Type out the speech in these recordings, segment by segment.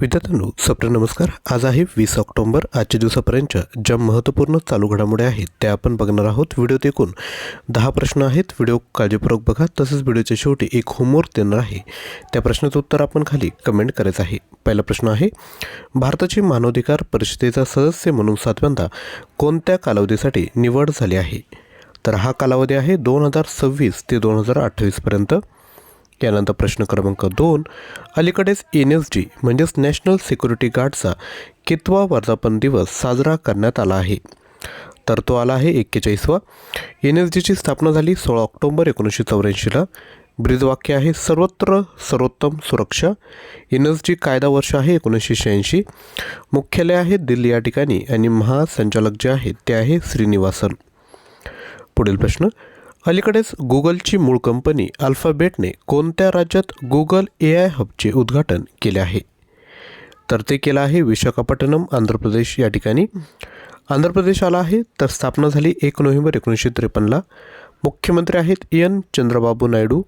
विद्यार्थ्यांनो सप्र नमस्कार. आज आहे वीस ऑक्टोंबर. आजच्या दिवसापर्यंतच्या ज्या महत्त्वपूर्ण चालू घडामोडी आहेत त्या आपण बघणार आहोत. व्हिडिओत एकूण दहा प्रश्न आहेत. व्हिडिओ काळजीपूर्वक बघा. तसंच व्हिडिओच्या शेवटी एक होमवर्क देणार आहे. त्या प्रश्नाचं उत्तर आपण खाली कमेंट करायचं आहे. पहिला प्रश्न आहे भारताची मानवाधिकार परिषदेचा सदस्य म्हणून सातव्यांदा कोणत्या कालावधीसाठी निवड झाली आहे? तर हा कालावधी आहे दोन हजार सव्वीस ते दोन हजार अठ्ठावीसपर्यंत यानंतर प्रश्न क्रमांक दोन अलीकडेच एन एस जी म्हणजेच नॅशनल सिक्युरिटी गार्डचा कितवा वर्धापन दिवस साजरा करण्यात आला आहे. तर तो आला आहे एक्केचाळीसवा. एन एस जीची स्थापना झाली सोळा ऑक्टोंबर एकोणीसशे चौऱ्याऐंशीला. ब्रीदवाक्य आहे सर्वत्र सर्वोत्तम सुरक्षा. एन एस जी कायदा वर्ष आहे एकोणीसशे शहाऐंशी. मुख्यालय आहे दिल्ली या ठिकाणी आणि महासंचालक जे आहेत ते आहे श्रीनिवासन. पुढील प्रश्न अलीकडेच गुगलची मूळ कंपनी अल्फाबेटने कोणत्या राज्यात गुगल ए आय हबचे उद्घाटन केले आहे? तर ते केलं आहे विशाखापट्टणम आंध्र प्रदेश. या ठिकाणी आंध्र प्रदेश आला आहे तर स्थापना झाली एक नोव्हेंबर एकोणीसशे त्रेपन्नला. मुख्यमंत्री आहेत एन. चंद्रबाबू नायडू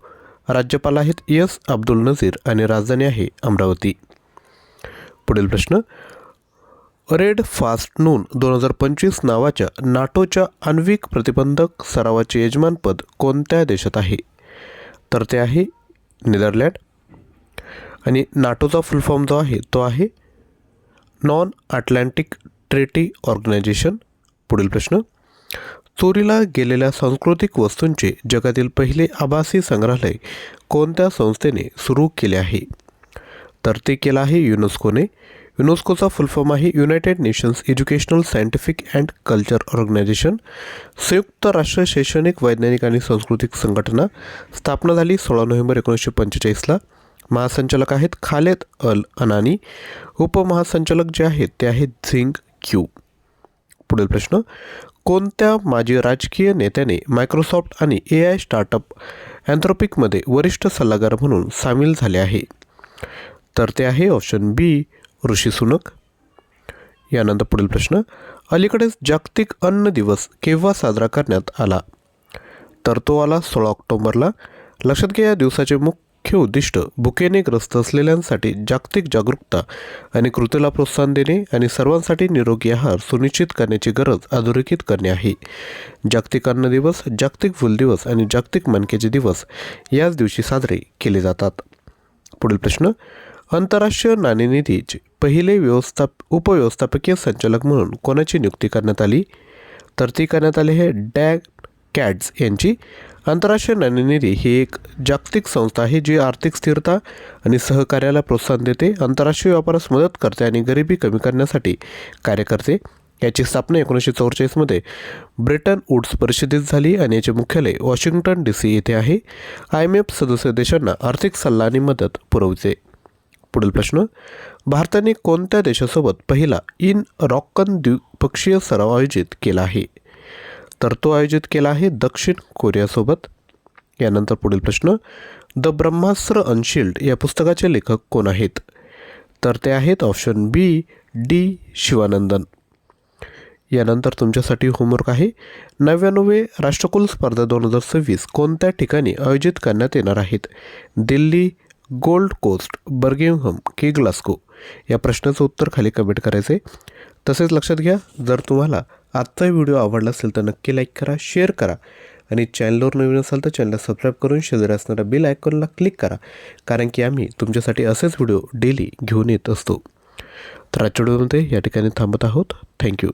राज्यपाल आहेत एस. अब्दुल नझीर आणि राजधानी आहे अमरावती. पुढील प्रश्न रेड फास्ट नून दोन हजार पंचवीस नावाच्या नाटोच्या आण्विक प्रतिबंधक सरावाचे यजमानपद कोणत्या देशात आहे? तर ते आहे नेदरलँड. आणि नाटोचा फुल फॉर्म जो आहे तो आहे नॉन अटलांटिक ट्रेटी ऑर्गनायझेशन. पुढील प्रश्न. चोरीला गेलेल्या सांस्कृतिक वस्तूंचे जगातील पहिले आभासी संग्रहालय कोणत्या संस्थेने सुरू केले आहे? तर ते केलं आहे युनेस्कोने. युनेस्कोचा फुलफॉर्म आहे United Nations Educational Scientific and Culture Organisation संयुक्त राष्ट्र शैक्षणिक वैज्ञानिक आणि सांस्कृतिक संघटना स्थापना झाली सोळा नोव्हेंबर एकोणीसशे पंचेचाळीसला. महासंचालक आहेत खालेद अल अनानी. उपमहासंचालक जे आहेत ते आहेत झिंग क्यू. पुढील प्रश्न कोणत्या माजी राजकीय नेत्याने मायक्रोसॉफ्ट आणि ए आय स्टार्टअप अँथ्रोपिकमध्ये वरिष्ठ सल्लागार म्हणून सामील झाले आहे? तर ते आहे ऑप्शन बी ऋषी सुनक यानंतर पुढील प्रश्न. अलीकडेच जागतिक अन्न दिवस केव्हा साजरा करण्यात आला? तर तो आला सोळा ऑक्टोबरला. लक्षात घ्या या दिवसाचे मुख्य उद्दिष्ट भुकेने ग्रस्त असलेल्यांसाठी जागतिक जागरूकता आणि कृतीला प्रोत्साहन देणे आणि सर्वांसाठी निरोगी आहार सुनिश्चित करण्याची गरज अधोरेखित करणे आहे. जागतिक अन्न दिवस जागतिक फुल दिवस आणि जागतिक मानकेचे दिवस याच दिवशी साजरे केले जातात. पुढील प्रश्न. आंतरराष्ट्रीय नाणेनिधीचे पहिले व्यवस्थाप उपव्यवस्थापकीय संचालक म्हणून कोणाची नियुक्ती करण्यात आली? तर ती करण्यात आली आहे डॅग कॅड्स यांची. आंतरराष्ट्रीय नाणेनिधी ही एक जागतिक संस्था आहे जी आर्थिक स्थिरता आणि सहकार्याला प्रोत्साहन देते आंतरराष्ट्रीय व्यापारास मदत करते आणि गरिबी कमी करण्यासाठी कार्य करते. याची स्थापना एकोणीसशे चौवेचाळीसमध्ये ब्रिटन वूड्स परिषदेत झाली आणि याचे मुख्यालय वॉशिंग्टन डी सी येथे आहे. आय एम एफ सदस्य देशांना आर्थिक सल्ला आणि मदत पुरवते. पुढील प्रश्न. भारताने कोणत्या देशासोबत पहिला इन रॉकन द्विपक्षीय सराव आयोजित केला आहे? तर तो आयोजित केला आहे दक्षिण कोरियासोबत. यानंतर पुढील प्रश्न. द ब्रह्मास्त्र अनशिल्ड या पुस्तकाचे लेखक कोण आहेत? तर ते आहेत ऑप्शन बी डी शिवानंदन. यानंतर तुमच्यासाठी होमवर्क आहे. नव्याण्णवे राष्ट्रकुल स्पर्धा दोन हजार सव्वीस कोणत्या ठिकाणी आयोजित करण्यात येणार आहेत? दिल्ली गोल्ड कोस्ट बर्गिंगहम की ग्लास्को या प्रश्नाचं उत्तर खाली कमेंट करायचे तसेच लक्षात घ्या जर तुम्हाला आजचा व्हिडिओ आवडला असेल तर नक्की लाईक करा शेअर करा. आणि चॅनलवर नवीन असाल तर चॅनलला सबस्क्राईब करून शेजारी असणाऱ्या बेल आयकॉनला क्लिक करा. कारण की आम्ही तुमच्यासाठी असेच व्हिडिओ डेली घेऊन येत असतो. तर आजच्या व्हिडिओमध्ये या ठिकाणी थांबत आहोत. थँक्यू